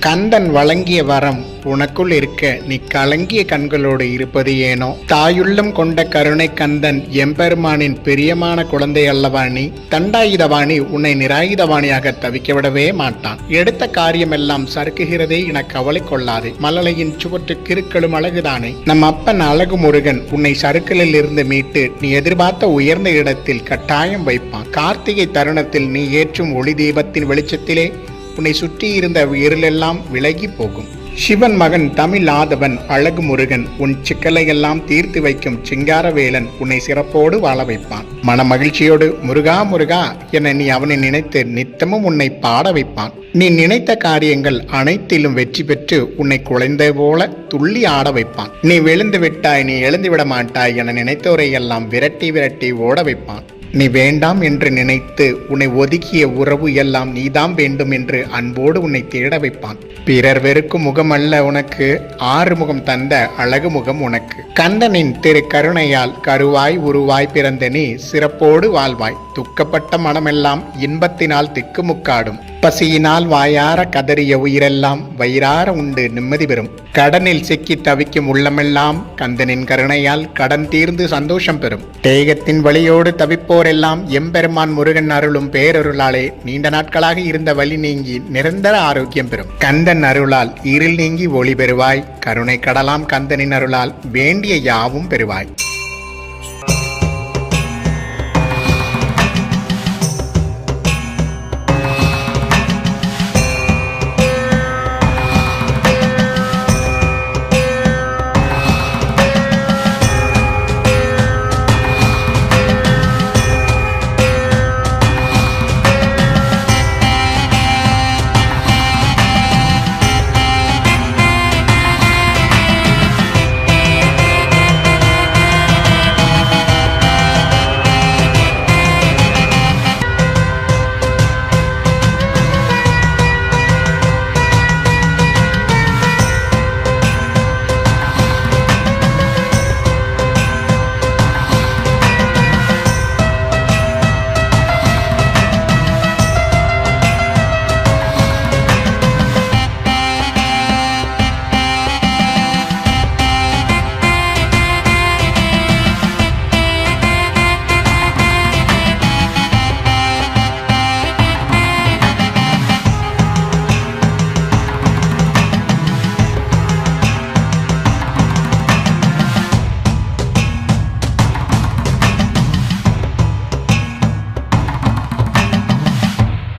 கந்தன் வழங்கிய வரம் உனக்குள் இருக்க நீ கலங்கிய கண்களோடு இருப்பது ஏனோ? தாயுள்ளம் கொண்ட கருணை கந்தன் எம்பெருமானின் பிரியமான குழந்தை அல்லவா நீ? தண்டாயுதவாணி உன்னை நிராயுதவாணியாக தவிக்க விடவே மாட்டான். எடுத்த காரியமெல்லாம் சறுக்குகிறதே என கவலை கொள்ளாதே. மலலையின் சுவற்று கிருக்களும் அழகுதானே. நம் அப்பன் அழகு முருகன் உன்னை சறுக்கலில் இருந்து மீட்டு நீ எதிர்பார்த்த உயர்ந்த இடத்தில் கட்டாயம் வைப்பான். கார்த்திகை தருணத்தில் நீ ஏற்றும் ஒளி தீபத்தின் வெளிச்சத்திலே உன்னை சுற்றி இருந்த இருளெல்லாம் விலகி போகும். சிவன் மகன் தமிழ் ஆதவன் அழகு முருகன் உன் சிக்கலையெல்லாம் தீர்த்து வைக்கும் சிங்காரவேலன் உன்னை சிறப்போடு வாழ வைப்பான். மன மகிழ்ச்சியோடு முருகா முருகா என நீ அவனை நினைத்து நித்தமும் உன்னை பாட வைப்பான். நீ நினைத்த காரியங்கள் அனைத்திலும் வெற்றி பெற்று உன்னை குழந்தை போல துள்ளி ஆட வைப்பான். நீ விழுந்து விட்டாய் நீ எழுந்து விட மாட்டாய் என நினைத்தோரை எல்லாம் விரட்டி விரட்டி ஓட வைப்பான். நீ வேண்டாம் என்று நினைத்து உன்னை ஒதுக்கிய உறவு எல்லாம் நீதான் வேண்டும் என்று அன்போடு உன்னை தேட வைப்பான். பிறர் வெறுக்கும் முகம் அல்ல உனக்கு ஆறு முகம் தந்த அழகு முகம் உனக்கு. கந்தனின் திரு கருணையால் கருவாய் உருவாய் பிறந்த நீ சிறப்போடு வாழ்வாய். துக்கப்பட்ட மனமெல்லாம் இன்பத்தினால் திக்குமுக்காடும். பசியினால் வாயார கதறிய உயிரெல்லாம் வயிறார உண்டு நிம்மதி பெறும். கடனில் சிக்கி தவிக்கும் உள்ளமெல்லாம் கந்தனின் கருணையால் கடன் தீர்ந்து சந்தோஷம் பெறும். தேகத்தின் வழியோடு தவிப்போரெல்லாம் எம்பெருமான் முருகன் அருளும் பேரருளாலே நீண்ட நாட்களாக இருந்த வழி நீங்கி நிரந்தர ஆரோக்கியம் பெறும். கந்தன் அருளால் இருள் நீங்கி ஒளி பெறுவாய். கருணை கடலாம் கந்தனின் அருளால் வேண்டிய யாவும் பெறுவாய்.